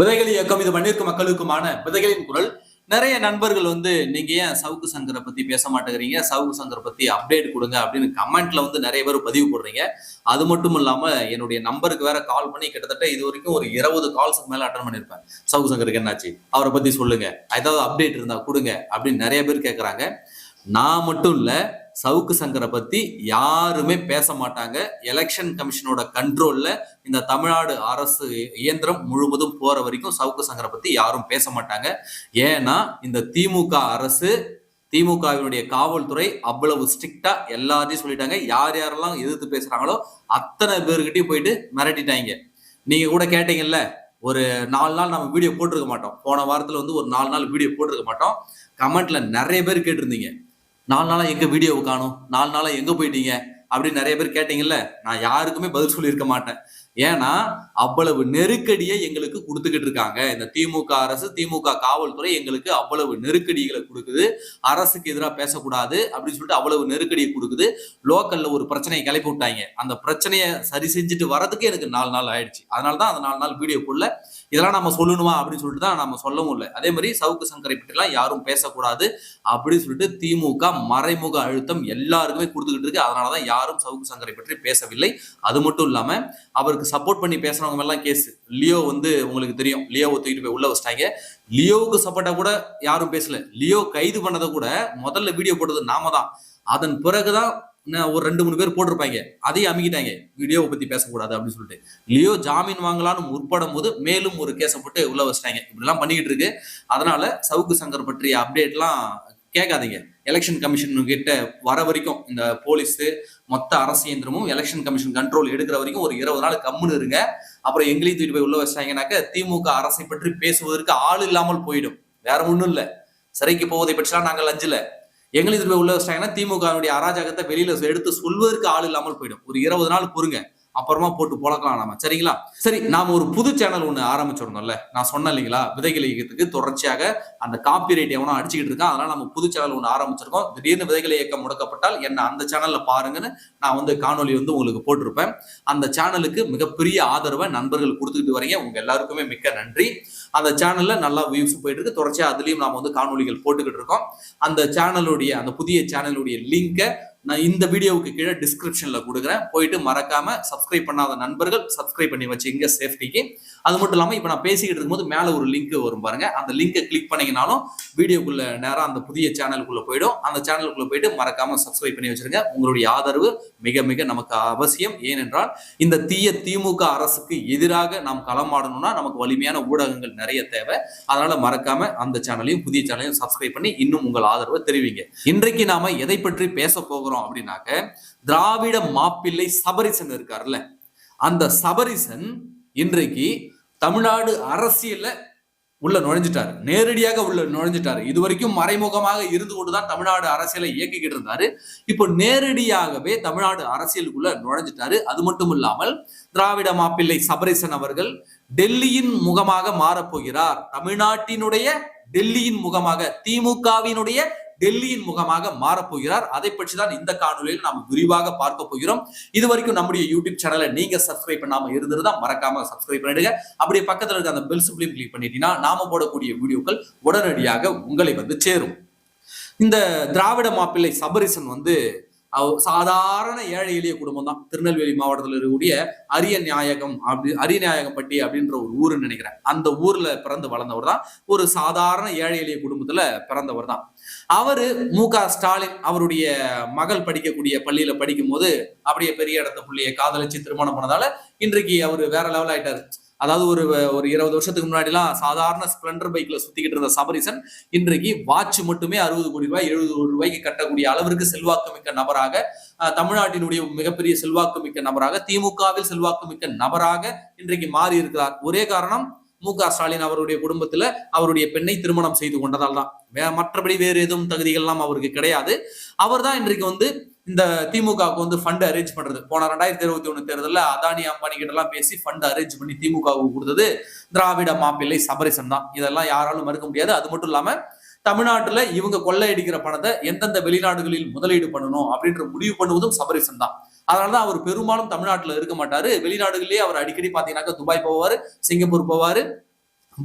விதைகள் இயக்கம் இது மண்ணிற்கு மக்களுக்குமான விதைகளின் குரல். நிறைய நண்பர்கள் வந்து நீங்க ஏன் சவுக்கு சங்கரை பத்தி பேச மாட்டேங்கிறீங்க? சவுக்கு சங்கரை பத்தி அப்டேட் கொடுங்க அப்படின்னு கமெண்ட்ல வந்து நிறைய பேர் பதிவு போடுறீங்க. அது மட்டும் இல்லாம என்னுடைய நம்பருக்கு வேற கால் பண்ணி கிட்டத்தட்ட இது வரைக்கும் ஒரு இருபது கால்ஸ்க்கு மேல அட்டன் பண்ணிருப்பேன். சவுக்கு சங்கருக்கு என்னாச்சு? அவரை பத்தி சொல்லுங்க. ஏதாவது அப்டேட் இருந்தா கொடுங்க அப்படின்னு நிறைய பேர் கேக்குறாங்க. நான் மட்டும் இல்லை சவுக்கு சங்கரை பத்தி யாருமே பேச மாட்டாங்க. எலெக்ஷன் கமிஷனோட கண்ட்ரோல்ல இந்த தமிழ்நாடு அரசு இயந்திரம் முழுவதும் போற வரைக்கும் சவுக்கு சங்கரை பத்தி யாரும் பேச மாட்டாங்க. ஏன்னா இந்த திமுக அரசு திமுகவினுடைய காவல்துறை அவ்வளவு ஸ்ட்ரிக்டா எல்லாத்தையும் சொல்லிட்டாங்க. யார் யாரெல்லாம் எதிர்த்து பேசுறாங்களோ அத்தனை பேர்கிட்டயும் போயிட்டு மிரட்டிட்டாங்க. நீங்க கூட கேட்டீங்கல்ல ஒரு நாலு நாள் நம்ம வீடியோ போட்டிருக்க மாட்டோம். போன வாரத்துல வந்து ஒரு நாலு நாள் வீடியோ போட்டிருக்க மாட்டோம். கமெண்ட்ல நிறைய பேர் கேட்டிருந்தீங்க. நாலு நாளா எங்க வீடியோவை காணும்? நாலு நாளா எங்க போயிட்டீங்க? அப்படின்னு நிறைய பேர் கேட்டீங்கல்ல? நான் யாருக்குமே பதில் சொல்லியிருக்க மாட்டேன். ஏன்னா அவ்வளவு நெருக்கடியை எங்களுக்கு கொடுத்துக்கிட்டு இருக்காங்க. இந்த திமுக அரசு திமுக காவல்துறை எங்களுக்கு அவ்வளவு நெருக்கடிகளை கொடுக்குது. அரசுக்கு எதிராக பேசக்கூடாது அப்படின்னு சொல்லிட்டு அவ்வளவு நெருக்கடியை கொடுக்குது. லோக்கல்ல ஒரு பிரச்சனையை கிளப்பி விட்டாங்க. அந்த பிரச்சனையை சரி செஞ்சுட்டு வரதுக்கு எனக்கு நாலு நாள் ஆயிடுச்சு. அதனால தான் அந்த நாலு நாள் வீடியோக்குள்ள இதெல்லாம் நம்ம சொல்லணுமா அப்படின்னு சொல்லிட்டு தான் நம்ம சொல்லவும் இல்லை. அதே மாதிரி சவுக்கு சங்கரை பற்றிலாம் யாரும் பேசக்கூடாது அப்படின்னு சொல்லிட்டு திமுக மறைமுக அழுத்தம் எல்லாருக்குமே கொடுத்துக்கிட்டு இருக்கு. அதனாலதான் யாரும் சவுக்கு சங்கரை பற்றி பேசவில்லை. அது மட்டும் இல்லாம அவருக்கு சப்போர்ட் பண்ணி பேசுறவங்க எல்லாம் கேஸ் லியோ வந்து உங்களுக்கு தெரியும். லியோவை தூக்கிட்டு போய் உள்ள வச்சிட்டாங்க. லியோவுக்கு சப்போர்ட்டா கூட யாரும் பேசல. லியோ கைது பண்ணதை கூட முதல்ல வீடியோ போட்டது நாம தான். அதன் பிறகுதான் நான் ஒரு ரெண்டு மூணு பேர் போட்டிருப்பாங்க. அதையும் அமைக்கிட்டாங்க. வீடியோவை பத்தி பேசக்கூடாது அப்படின்னு சொல்லிட்டு. லியோ ஜாமீன் வாங்கலாம்னு முற்படும் போது மேலும் ஒரு கேஸை போட்டு உள்ள வச்சிட்டாங்க. இப்படிலாம் பண்ணிக்கிட்டு இருக்கு. அதனால சவுக்கு சங்கர் பற்றிய அப்டேட்லாம் கேட்காதீங்க. எலெக்ஷன் கமிஷன் கிட்ட வர வரைக்கும் இந்த போலீஸு மொத்த அரசு இயந்திரமும் எலெக்ஷன் கமிஷன் கண்ட்ரோல் எடுக்கிற வரைக்கும் ஒரு இருபது நாள் கம்முன்னு இருங்க. அப்புறம் எங்களையும் தூக்கிட்டு போய் உள்ள வச்சாங்கன்னாக்க திமுக அரசை பற்றி பேசுவதற்கு ஆள் இல்லாமல் போயிடும். வேற ஒன்றும் இல்லை. சிறைக்கு போவதை பற்றிலாம் நாங்கள் அஞ்சல எங்களையும் போய் உள்ள வச்சிட்டாங்கன்னா திமுகவுடைய அராஜகத்தை வெளியில எடுத்து சொல்வதற்கு ஆள் இல்லாமல் போயிடும். ஒரு இருபது நாள் பொறுங்க. அப்புறமா போட்டு புழக்கலாம் நாம. சரிங்களா? சரி நாம ஒரு புது சேனல் ஒன்று ஆரம்பிச்சிருந்தோம்ல நான் சொன்னேன் இல்லைங்களா? விதைகள் இயக்கத்துக்கு தொடர்ச்சியாக அந்த காப்பி ரைட் எவனோ அடிச்சுக்கிட்டு இருக்கான் அதனால நம்ம புது சேனல் ஒன்று ஆரம்பிச்சிருக்கோம். திடீர்னு விதைகளை இயக்கம் முடக்கப்பட்டால் என்ன அந்த சேனல்ல பாருங்கன்னு நான் வந்து காணொலி வந்து உங்களுக்கு போட்டிருப்பேன். அந்த சேனலுக்கு மிகப்பெரிய ஆதரவை நண்பர்கள் கொடுத்துக்கிட்டு வரீங்க. உங்க எல்லாருக்குமே மிக்க நன்றி. அந்த சேனல்ல நல்லா வியூஸ் போயிட்டு இருக்கு தொடர்ச்சியா அதுலயும் நாம வந்து காணொலிகள் போட்டுக்கிட்டு இருக்கோம். அந்த சேனலுடைய அந்த புதிய சேனலுடைய லிங்கை நான் இந்த வீடியோவுக்கு கீழே டிஸ்கிரிப்ஷன்ல கொடுக்குறேன். போயிட்டு மறக்காம சப்ஸ்கிரைப் பண்ணாத நண்பர்கள் சப்ஸ்கிரைப் பண்ணி வச்சுங்க சேஃப்டிக்கு அது மட்டும் இல்லாமல் இப்போ நான் பேசிக்கிட்டு இருக்கும்போது மேலே ஒரு லிங்க் வரும் பாருங்க. அந்த லிங்கை கிளிக் பண்ணீங்கனாலும் வீடியோக்குள்ள நேராக அந்த புதிய சேனலுக்குள்ள போயிடும். அந்த சேனலுக்குள்ள போயிட்டு மறக்காம சப்ஸ்கிரைப் பண்ணி வச்சிருங்க. உங்களுடைய ஆதரவு மிக மிக நமக்கு அவசியம். ஏனென்றால் இந்த தீய திமுக அரசுக்கு எதிராக நாம் களமாடணும்னா நமக்கு வலிமையான ஊடகங்கள் நிறைய தேவை. அதனால மறக்காம அந்த சேனலையும் புதிய சேனலையும் சப்ஸ்கிரைப் பண்ணி இன்னும் உங்கள் ஆதரவை தெரிவிங்க. இன்றைக்கு நாம எதை பற்றி பேச போகிறோம் அப்படின்னாக்க திராவிட மாப்பிள்ளை சபரிசன் இருக்காருல்ல அந்த சபரிசன் இன்றைக்கு தமிழ்நாடு அரசியல்ல உள்ள நுழைஞ்சிட்டாரு. நேரடியாக உள்ள நுழைஞ்சிட்டாரு. இது வரைக்கும் மறைமுகமாக இருந்து கொண்டுதான் தமிழ்நாடு அரசியலை இயக்கிக்கிட்டு இருந்தாரு. இப்போ நேரடியாகவே தமிழ்நாடு அரசியலுக்குள்ள நுழைஞ்சிட்டாரு. அது மட்டும் இல்லாமல் திராவிட மாப்பிள்ளை சபரிசன் அவர்கள் டெல்லியின் முகமாக மாறப்போகிறார். தமிழ்நாட்டினுடைய டெல்லியின் முகமாக திமுகவினுடைய டெல்லியின் முகமாக மாறப்போகிறார் அதை பற்றி தான் இந்த காணொலியில் நாம் விரிவாக பார்க்க போகிறோம். இது வரைக்கும் நம்முடைய யூடியூப் சேனலை நீங்க சப்ஸ்கிரைப் பண்ணாம இருந்திருந்தா மறக்காம சப்ஸ்கிரைப் பண்ணிடுங்க. அப்படியே பக்கத்தில் இருக்க அந்த பெல் சிப்ளையும் கிளிக் பண்ணிட்டீங்கன்னா நாம போடக்கூடிய வீடியோக்கள் உடனடியாக உங்களை வந்து சேரும். இந்த திராவிட மாப்பிள்ளை சபரிசன் வந்து சாதாரண ஏழை எளிய குடும்பம் தான். திருநெல்வேலி மாவட்டத்தில் இருக்கக்கூடிய அரிய நியாயகம் அப்படி அரிய அரியநாயகம்பட்டி அப்படின்ற ஒரு ஊருன்னு நினைக்கிறேன். அந்த ஊர்ல பிறந்து வளர்ந்தவர் தான். ஒரு சாதாரண ஏழை எளிய குடும்பத்துல பிறந்தவர் தான். அவரு மு க ஸ்டாலின் அவருடைய மகள் படிக்கக்கூடிய பள்ளியில படிக்கும் போது அப்படியே பெரிய இடத்த பிள்ளைய காதலிச்சு திருமணம் பண்ணதால இன்றைக்கு அவரு வேற லெவல் ஆயிட்டாரு. அதாவது ஒரு ஒரு இருபது வருஷத்துக்கு முன்னாடிலாம் சாதாரண ஸ்பிளண்டர் பைக்ல சுத்திக்கிட்டு இருந்த சபரிசன் இன்றைக்கு வாட்ச் மட்டுமே அறுபது கோடி ரூபாய் எழுபது கோடி ரூபாய்க்கு கட்டக்கூடிய அளவிற்கு செல்வாக்கு மிக்க நபராக தமிழ்நாட்டினுடைய மிகப்பெரிய செல்வாக்கு மிக்க நபராக திமுகவில் செல்வாக்கு மிக்க நபராக இன்றைக்கு மாறி இருக்கிறார். ஒரே காரணம் மு க ஸ்டாலின் அவருடைய குடும்பத்துல அவருடைய பெண்ணை திருமணம் செய்து கொண்டதால் தான். வே- மற்றபடி வேறு எதுவும் தகுதிகள்லாம் அவருக்கு கிடையாது. அவர் தான் இன்றைக்கு வந்து இந்த திமுகவுக்கு வந்து ஃபண்ட் அரேஞ்ச் பண்றது. போன ரெண்டாயிரத்தி இருபத்தி ஒண்ணு தேர்தலில் அதானி அம்பானி கிட்ட எல்லாம் பேசி ஃபண்ட் அரேஞ்ச் பண்ணி திமுகவுக்கு கொடுத்தது திராவிட மாப்பிள்ளை சபரிசன் தான். இதெல்லாம் யாராலும் மறுக்க முடியாது. அது மட்டும் இல்லாம தமிழ்நாட்டுல இவங்க கொள்ளையடிக்கிற பணத்தை எந்தெந்த வெளிநாடுகளில் முதலீடு பண்ணணும் அப்படின்ற முடிவு பண்ணுவதும் சபரிசன் தான். அதனாலதான் அவர் பெரும்பாலும் தமிழ்நாட்டுல இருக்க மாட்டாரு. வெளிநாடுகளிலேயே அவர் அடிக்கடி பாத்தீங்கன்னாக்கா துபாய் போவாரு சிங்கப்பூர் போவாரு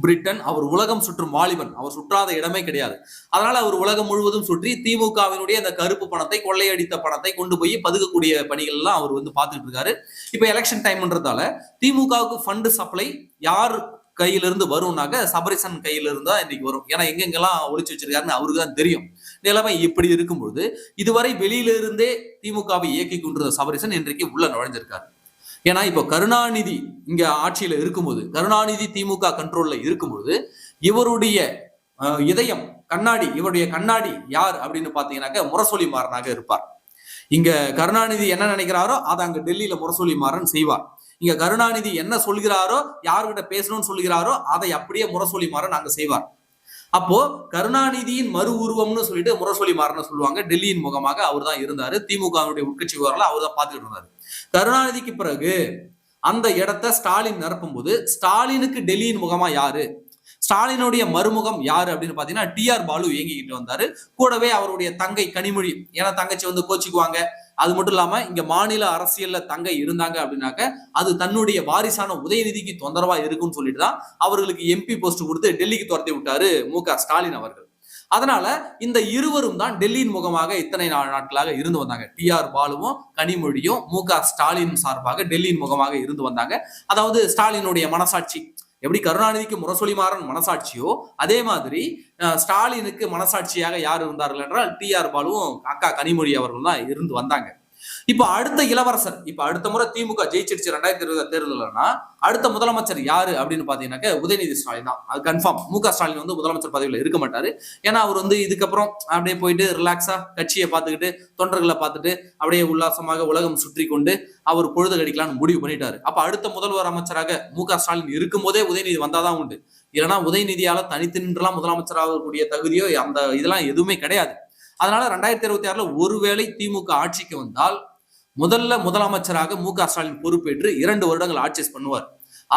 பிரிட்டன் அவர் உலகம் சுற்றும் வாலிபன். அவர் சுற்றாத இடமே கிடையாது. அதனால அவர் உலகம் முழுவதும் சுற்றி திமுகவினுடைய அந்த கருப்பு பணத்தை கொள்ளையடித்த பணத்தை கொண்டு போய் பதுக்கக்கூடிய பணிகள் எல்லாம் அவர் வந்து பார்த்துட்டு இருக்காரு. இப்ப எலெக்ஷன் டைம்ன்றதால திமுகவுக்கு ஃபண்டு சப்ளை யார் கையிலிருந்து வரும்னாக்க சபரிசன் கையிலிருந்து தான் இன்னைக்கு வரும். ஏன்னா எங்கெங்கெல்லாம் ஒழிச்சு வச்சிருக்காருன்னு அவருக்கு தான் தெரியும். நிலைமை இப்படி இருக்கும்பொழுது இதுவரை வெளியிலிருந்தே திமுகவை இயக்கி கொண்டிருந்த சபரிசன் இன்றைக்கு உள்ள நுழைஞ்சிருக்காரு. ஏன்னா இப்போ கருணாநிதி இங்க ஆட்சியில இருக்கும்போது கருணாநிதி திமுக கண்ட்ரோல்ல இருக்கும்போது இவருடைய அஹ், இதயம் கண்ணாடி இவருடைய கண்ணாடி யார் அப்படின்னு பாத்தீங்கன்னாக்க முரசொலி மாறனாக இருப்பார். இங்க கருணாநிதி என்ன நினைக்கிறாரோ அதை அங்க டெல்லியில முரசொலி மாறன் செய்வார். இங்க கருணாநிதி என்ன சொல்கிறாரோ யாருகிட்ட பேசணும்னு சொல்கிறாரோ அதை அப்படியே முரசொலி மாறன் அங்க செய்வார். அப்போ கருணாநிதியின் மறு உருவம்னு சொல்லிட்டு முரசொலி மாறன் சொல்லுவாங்க. டெல்லியின் முகமாக அவர் தான் இருந்தாரு. திமுகவுடைய உட்கட்சி விவரங்களை அவர் தான் பார்த்துட்டு இருந்தாரு. கருணாநிதிக்கு பிறகு அந்த இடத்த ஸ்டாலின் நிரப்பும் போது ஸ்டாலினுக்கு டெல்லியின் முகமா யாரு? ஸ்டாலினுடைய மறுமுகம் யாரு அப்படின்னு பாத்தீங்கன்னா டிஆர் பாலு இயங்கிக்கிட்டு வந்தாரு. கூடவே அவருடைய தங்கை கனிமொழி ஏன்னா தங்கச்சி வந்து கோச்சிக்குவாங்க. அது மட்டும் இல்லாம இங்க மாநில அரசியல்ல தங்க இருந்தாங்க அப்படின்னாக்க அது தன்னுடைய வாரிசான உதயநிதிக்கு தொந்தரவா இருக்கும்னு சொல்லிட்டு தான் அவர்களுக்கு எம்பி போஸ்ட் கொடுத்து டெல்லிக்கு துரத்தி விட்டாரு மு ஸ்டாலின் அவர்கள். அதனால இந்த இருவரும் தான் டெல்லியின் முகமாக இத்தனை நாட்களாக இருந்து வந்தாங்க. டிஆர் பாலுவும் கனிமொழியும் மு க ஸ்டாலின் சார்பாக டெல்லியின் முகமாக இருந்து வந்தாங்க. அதாவது ஸ்டாலினுடைய மனசாட்சி எப்படி கருணாநிதிக்கு முரசொலி மாறன் மனசாட்சியோ அதே மாதிரி ஸ்டாலினுக்கு மனசாட்சியாக யார் இருந்தார்கள் என்றால் டிஆர் பாலுவும் அக்கா கனிமொழி அவர்கள் தான் இருந்து வந்தாங்க. இப்ப அடுத்த இளவரசர் இப்ப அடுத்த முறை திமுக ஜெயிச்சிருச்சு ரெண்டாயிரத்தி இருபது தேர்தல்னா அடுத்த முதலமைச்சர் யாரு அப்படின்னு பாத்தீங்கன்னாக்க உதயநிதி ஸ்டாலின் தான். அது கன்ஃபார்ம் மு க ஸ்டாலின் வந்து முதலமைச்சர் பதவியில இருக்க மாட்டாரு. ஏன்னா அவர் வந்து இதுக்கப்புறம் அப்படியே போயிட்டு ரிலாக்ஸா கட்சியை பார்த்துக்கிட்டு தொண்டர்களை பார்த்துட்டு அப்படியே உல்லாசமாக உலகம் சுற்றி கொண்டு அவர் பொழுது கடிக்கலாம்னு முடிவு பண்ணிட்டாரு. அப்ப அடுத்த முதல்வர் அமைச்சராக மு க ஸ்டாலின் இருக்கும் போதே உதயநிதி வந்தாதான் உண்டு. இல்லைன்னா உதயநிதியால தனித்து நின்றெல்லாம் முதலமைச்சராகக்கூடிய தகுதியோ அந்த இதெல்லாம் எதுவுமே கிடையாது. அதனால ரெண்டாயிரத்தி இருபத்தி ஆறுல ஒருவேளை திமுக ஆட்சிக்கு வந்தால் முதல்ல முதலமைச்சராக மு க ஸ்டாலின் பொறுப்பேற்று இரண்டு வருடங்கள் ஆட்சி பண்ணுவார்.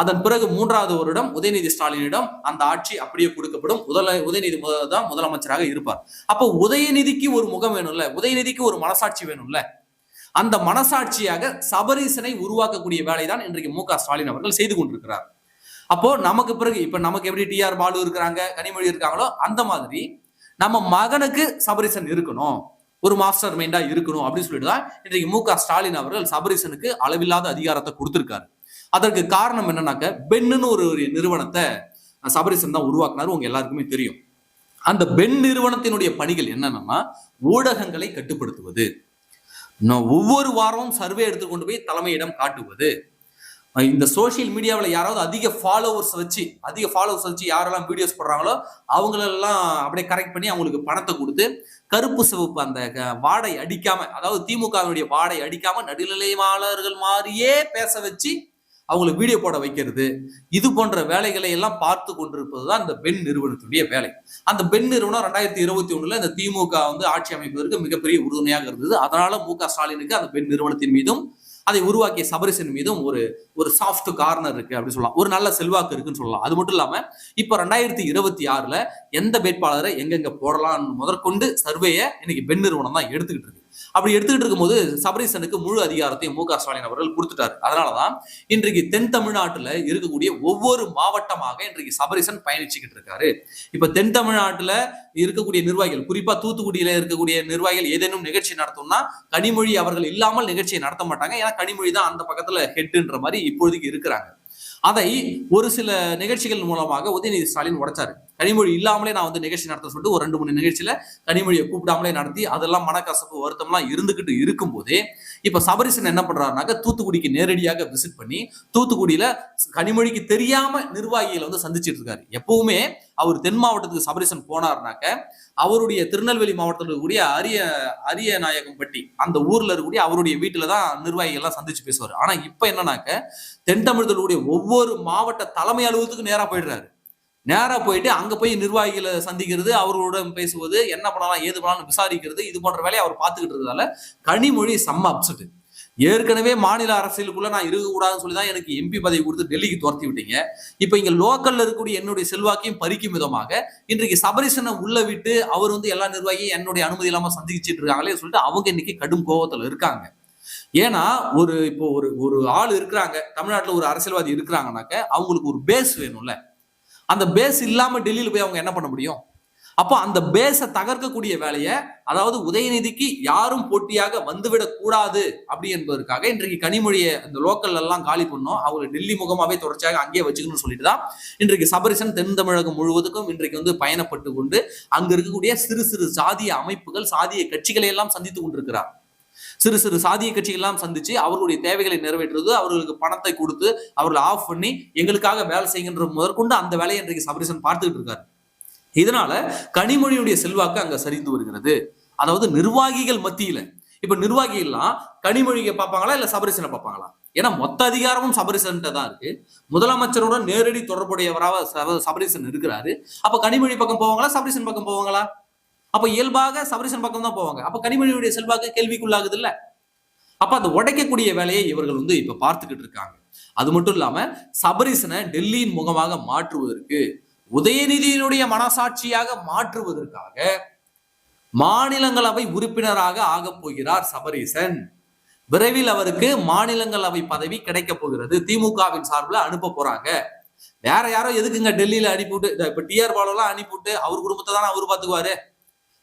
அதன் பிறகு மூன்றாவது வருடம் உதயநிதி ஸ்டாலினிடம் அந்த ஆட்சி அப்படியே கொடுக்கப்படும். முதல உதயநிதி தான் முதலமைச்சராக இருப்பார். அப்போ உதயநிதிக்கு ஒரு முகம் வேணும்ல? உதயநிதிக்கு ஒரு மனசாட்சி வேணும்ல? அந்த மனசாட்சியாக சபரீசனை உருவாக்கக்கூடிய வேலை தான் இன்றைக்கு மு க ஸ்டாலின் அவர்கள் செய்து கொண்டிருக்கிறார். அப்போ நமக்கு பிறகு இப்ப நமக்கு எப்படி டிஆர் பாலு இருக்கிறாங்க கனிமொழி இருக்காங்களோ அந்த மாதிரி நம்ம மகனுக்கு சபரிசன் இருக்கணும். ஒரு மாஸ்டர் மைண்டா இருக்கணும் அப்படின்னு சொல்லிட்டு தான் இன்றைக்கு மு க ஸ்டாலின் அவர்கள் சபரிசனுக்கு அளவில்லாத அதிகாரத்தை கொடுத்திருக்காரு. அதற்கு காரணம் என்னன்னாக்க பென்னுன்னு ஒரு நிறுவனத்தை சபரிசன் தான் உருவாக்குனாரு உங்க எல்லாருக்குமே தெரியும். அந்த பென் நிறுவனத்தினுடைய பணிகள் என்னன்னா ஊடகங்களை கட்டுப்படுத்துவது. ஒவ்வொரு வாரமும் சர்வே எடுத்து கொண்டு போய் தலைமையிடம் காட்டுவது. இந்த சோஷியல் மீடியாவில் யாராவது அதிக ஃபாலோவர்ஸ் வச்சு அதிக ஃபாலோவர்ஸ் வச்சு யாரெல்லாம் வீடியோஸ் போடுறாங்களோ அவங்களெல்லாம் அப்படியே கரெக்ட் பண்ணி அவங்களுக்கு பணத்தை கொடுத்து கருப்பு சிவப்பு அந்த க- வாடை அடிக்காம அதாவது திமுகவினுடைய வாடை அடிக்காம நடுநிலையாளர்கள் மாதிரியே பேச வச்சு அவங்களை வீடியோ போட வைக்கிறது. இது போன்ற வேலைகளை எல்லாம் பார்த்து கொண்டிருப்பது தான் இந்த பெண் நிறுவனத்துடைய வேலை. அந்த பெண் நிறுவனம் ரெண்டாயிரத்தி இருபத்தி ஒண்ணுல இந்த திமுக வந்து ஆட்சி அமைப்பதற்கு மிகப்பெரிய உறுதுணையாக இருந்தது. அதனால மு க ஸ்டாலினுக்கு அந்த பெண் நிறுவனத்தின் மீதும் அதை உருவாக்கிய சபரிசன் மீதும் ஒரு ஒரு சாஃப்ட் கார்னர் இருக்கு அப்படின்னு சொல்லலாம். ஒரு நல்ல செல்வாக்கு இருக்குன்னு சொல்லலாம். அது மட்டும் இல்லாம இப்போ ரெண்டாயிரத்தி இருபத்தி ஆறுல எந்த வேட்பாளரை எங்கெங்க போடலாம்னு முதற்கொண்டு சர்வேயை இன்னைக்கு பெண் நிறுவனம் தான் எடுத்துக்கிட்டு இருக்கு. அப்படி எடுத்துக்கிட்டு இருக்கும்போது சபரீசனுக்கு முழு அதிகாரத்தையும் மு க ஸ்டாலின் அவர்கள் கொடுத்துட்டாரு. அதனாலதான் இன்றைக்கு தென் தமிழ்நாட்டுல இருக்கக்கூடிய ஒவ்வொரு மாவட்டமாக இன்றைக்கு சபரீசன் பயணிச்சுக்கிட்டு இருக்காரு. இப்ப தென் தமிழ்நாட்டுல இருக்கக்கூடிய நிர்வாகிகள் குறிப்பா தூத்துக்குடியில இருக்கக்கூடிய நிர்வாகிகள் ஏதேனும் நிகழ்ச்சி நடத்தும்னா கனிமொழி அவர்கள் இல்லாமல் நிகழ்ச்சியை நடத்த மாட்டாங்க. ஏன்னா கனிமொழி தான் அந்த பக்கத்துல ஹெட்ன்ற மாதிரி இப்பொழுதுக்கு இருக்கிறாங்க. அதை ஒரு சில நிகழ்ச்சிகள் மூலமாக உதயநிதி ஸ்டாலின் உடைச்சாரு. கனிமொழி இல்லாமலே நான் வந்து நிகழ்ச்சி நடத்த சொல்லிட்டு ஒரு ரெண்டு மூணு நிகழ்ச்சியில கனிமொழியை கூப்பிடாமலே நடத்தி அதெல்லாம் மனக்கசப்பு வருத்தம்லாம் இருந்துகிட்டு இருக்கும்போதே இப்ப சபரிசன் என்ன பண்றாருனாக்க தூத்துக்குடிக்கு நேரடியாக விசிட் பண்ணி தூத்துக்குடியில கனிமொழிக்கு தெரியாம நிர்வாகிகளை வந்து சந்திச்சிட்டு இருக்காரு. எப்பவுமே அவர் தென் மாவட்டத்துக்கு சபரிசன் போனார்னாக்க அவருடைய திருநெல்வேலி மாவட்டத்தில் இருக்கக்கூடிய அரிய அரிய நாயகம்பட்டி அந்த ஊர்ல இருக்கக்கூடிய அவருடைய வீட்டில தான் நிர்வாகிகள்லாம் சந்திச்சு பேசுவார். ஆனா இப்ப என்னன்னாக்க தென் தமிழகத்தில் ஒவ்வொரு மாவட்ட தலைமை அலுவலகத்துக்கு நேரா போயிடுறாரு. நேராக போயிட்டு அங்கே போய் நிர்வாகிகளை சந்திக்கிறது அவர்களுடன் பேசுவது என்ன பண்ணலாம் ஏது பண்ணலாம்னு விசாரிக்கிறது இது போன்ற வேலையை அவர் பார்த்துக்கிட்டு இருக்கிறதால கனிமொழி செம்ம அப்செட் ஏற்கனவே மாநில அரசியலுக்குள்ள நான் இருக்கக்கூடாதுன்னு சொல்லி தான் எனக்கு எம்பி பதவி கொடுத்து டெல்லிக்கு துரத்தி விட்டீங்க. இப்போ இங்க லோக்கல்ல இருக்கக்கூடிய என்னுடைய செல்வாக்கையும் பறிக்கும் விதமாக இன்றைக்கு சபரிசனை உள்ள விட்டு அவர் வந்து எல்லா நிர்வாகியும் என்னுடைய அனுமதி இல்லாம சந்திச்சிட்டு இருக்காங்களே சொல்லிட்டு அவங்க இன்னைக்கு கடும் கோபத்துல இருக்காங்க. ஏன்னா ஒரு இப்போ ஒரு ஒரு ஆள் இருக்கிறாங்க தமிழ்நாட்டுல ஒரு அரசியல்வாதி இருக்கிறாங்கனாக்க அவங்களுக்கு ஒரு பேஸ் வேணும்ல. அந்த பேஸ் இல்லாம டெல்லியில போய் அவங்க என்ன பண்ண முடியும்? அப்போ அந்த பேஸை தகர்க்கக்கூடிய வேலையை அதாவது உதயநிதிக்கு யாரும் போட்டியாக வந்துவிடக் கூடாது அப்படி என்பதற்காக இன்றைக்கு கனிமொழியை அந்த லோக்கல் எல்லாம் காலி பண்ணோம். அவங்க டெல்லி முகமாவே தொடர்ச்சியாக அங்கேயே வச்சுக்கணும்னு சொல்லிட்டு தான் இன்றைக்கு சபரிசன் தென் தமிழகம் முழுவதுக்கும் இன்றைக்கு வந்து பயணப்பட்டு கொண்டு அங்க இருக்கக்கூடிய சிறு சிறு சாதிய அமைப்புகள் சாதிய கட்சிகளை எல்லாம் சந்தித்து கொண்டிருக்கிறார். சிறு சிறு சாதிய கட்சிகள் எல்லாம் சந்திச்சு அவர்களுடைய தேவைகளை நிறைவேற்றுறது அவர்களுக்கு பணத்தை கொடுத்து அவர்களை ஆஃப் பண்ணி எங்களுக்காக வேலை செய்கின்ற முதற்கொண்டு அந்த வேலையை இன்றைக்கு சபரிசன் பார்த்துக்கிட்டு இருக்காரு. இதனால கனிமொழியுடைய செல்வாக்கு அங்க சரிந்து வருகிறது. அதாவது நிர்வாகிகள் மத்தியில. இப்ப நிர்வாகிகள்லாம் கனிமொழியை பார்ப்பாங்களா இல்ல சபரிசனை பார்ப்பாங்களா? ஏன்னா மொத்த அதிகாரமும் சபரிசன் தான் இருக்கு. முதலமைச்சருடன் நேரடி தொடர்புடையவராக சப- சபரிசன் இருக்கிறாரு. அப்ப கனிமொழி பக்கம் போவாங்களா சபரிசன் பக்கம் போவாங்களா? அப்ப இயல்பாக சபரிசன் பக்கம் தான் போவாங்க. அப்ப கனிமொழியுடைய செல்வாக்கு கேள்விக்குள்ளாகுது இல்ல? அப்ப அந்த உடைக்கக்கூடிய வேலையை இவர்கள் வந்து இப்ப பார்த்துக்கிட்டு இருக்காங்க. அது மட்டும் இல்லாம சபரிசனை டெல்லியின் முகமாக மாற்றுவதற்கு உதயநிதியினுடைய மனசாட்சியாக மாற்றுவதற்காக மாநிலங்களவை உறுப்பினராக ஆகப் போகிறார் சபரீசன். விரைவில் அவருக்கு மாநிலங்களவை பதவி கிடைக்க போகிறது. திமுகவின் சார்பில் அனுப்ப போறாங்க. வேற யாரோ எதுக்குங்க டெல்லியில அனுப்பிவிட்டு இப்ப டிஆர் பாலெல்லாம் அனுப்பிவிட்டு அவர் குடும்பத்தை தானே அவர் பாத்துக்குவாரு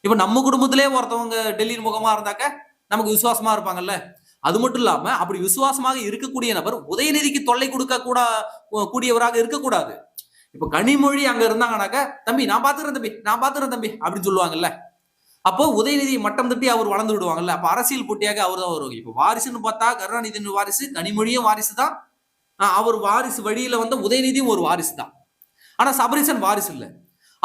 இப்ப நம்ம குடும்பத்திலே ஒருத்தவங்க டெல்லியின் முகமா இருந்தாக்க நமக்கு விசுவாசமா இருப்பாங்கல்ல? அது மட்டும் இல்லாம அப்படி விசுவாசமாக இருக்கக்கூடிய நபர் உதயநிதிக்கு தொல்லை கொடுக்க கூட கூடியவராக இருக்கக்கூடாது. இப்ப கனிமொழி அங்க இருந்தாங்கனாக்க தம்பி நான் பாத்துறேன் தம்பி நான் பாத்துறேன் தம்பி அப்படின்னு சொல்லுவாங்கல்ல. அப்போ உதயநிதி மட்டம் தட்டி அவர் வளர்ந்து விடுவாங்கல்ல. அப்ப அரசியல் போட்டியாக அவர் தான் வருவாங்க இப்ப வாரிசுன்னு பார்த்தா கருணாநிதியின் வாரிசு கனிமொழியும் வாரிசு தான் அவர் வாரிசு வழியில வந்த உதயநிதியும் ஒரு வாரிசு தான் ஆனா சபரிசன் வாரிசு இல்லை.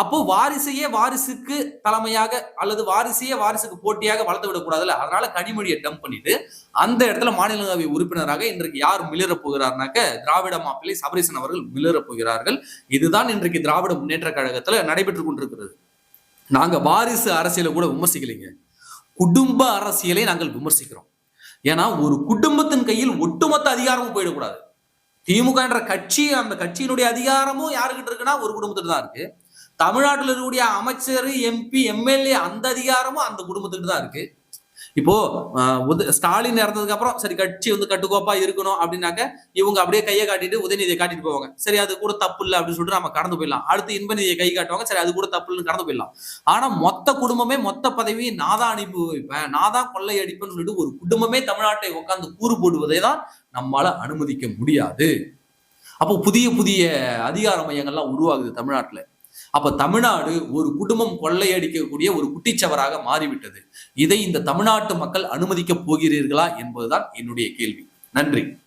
அப்போ வாரிசையே வாரிசுக்கு தலைமையாக அல்லது வாரிசையே வாரிசுக்கு போட்டியாக வளர்த்து விடக்கூடாதுல்ல? அதனால கனிமொழியை டம்ப் பண்ணிட்டு அந்த இடத்துல மாநிலங்களவை உறுப்பினராக இன்றைக்கு யார் மிளிர போகிறார்னாக்க திராவிட மாப்பிள்ளை சபரிசன் அவர்கள் மிளிர போகிறார்கள். இதுதான் இன்றைக்கு திராவிட முன்னேற்ற கழகத்துல நடைபெற்று கொண்டிருக்கிறது. நாங்க வாரிசு அரசியலை கூட விமர்சிக்கலைங்க. குடும்ப அரசியலை நாங்கள் விமர்சிக்கிறோம். ஏன்னா ஒரு குடும்பத்தின் கையில் ஒட்டுமொத்த அதிகாரமும் போயிடக்கூடாது. திமுக என்ற கட்சி அந்த கட்சியினுடைய அதிகாரமும் யாருக்கிட்ட இருக்குன்னா ஒரு குடும்பத்துட்டு தான் இருக்கு. தமிழ்நாட்டில் இருக்கக்கூடிய அமைச்சர் எம்பி எம்எல்ஏ அந்த அதிகாரமும் அந்த குடும்பத்துக்கு தான் இருக்கு. இப்போ ஆஹ், உத- ஸ்டாலின் இறந்ததுக்கு அப்புறம் சரி கட்சி வந்து கட்டுக்கோப்பா இருக்கணும் அப்படின்னாக்க இவங்க அப்படியே கையை காட்டிட்டு உதயநிதியை காட்டிட்டு போவாங்க. சரி அது கூட தப்பு இல்லை அப்படின்னு சொல்லிட்டு நம்ம கடந்து போயிடலாம். அடுத்து இன்பநிதியை கை காட்டுவாங்க. சரி அது கூட தப்பு இல்லைன்னு கடந்து போயிடலாம். ஆனா மொத்த குடும்பமே மொத்த பதவி நான் தான் அனுப்பி வைப்பேன் நான் தான் கொள்ளை அடிப்பேன்னு சொல்லிட்டு ஒரு குடும்பமே தமிழ்நாட்டை உட்கார்ந்து கூறு போடுவதை தான் நம்மால அனுமதிக்க முடியாது. அப்போ புதிய புதிய அதிகார மையங்கள்லாம் உருவாகுது தமிழ்நாட்டுல. அப்ப தமிழ்நாடு ஒரு குடும்பம் கொள்ளையடிக்கக்கூடிய ஒரு குட்டிச்சவராக மாறிவிட்டது. இதை இந்த தமிழ்நாட்டு மக்கள் அனுமதிக்க போகிறீர்களா என்பதுதான் என்னுடைய கேள்வி. நன்றி.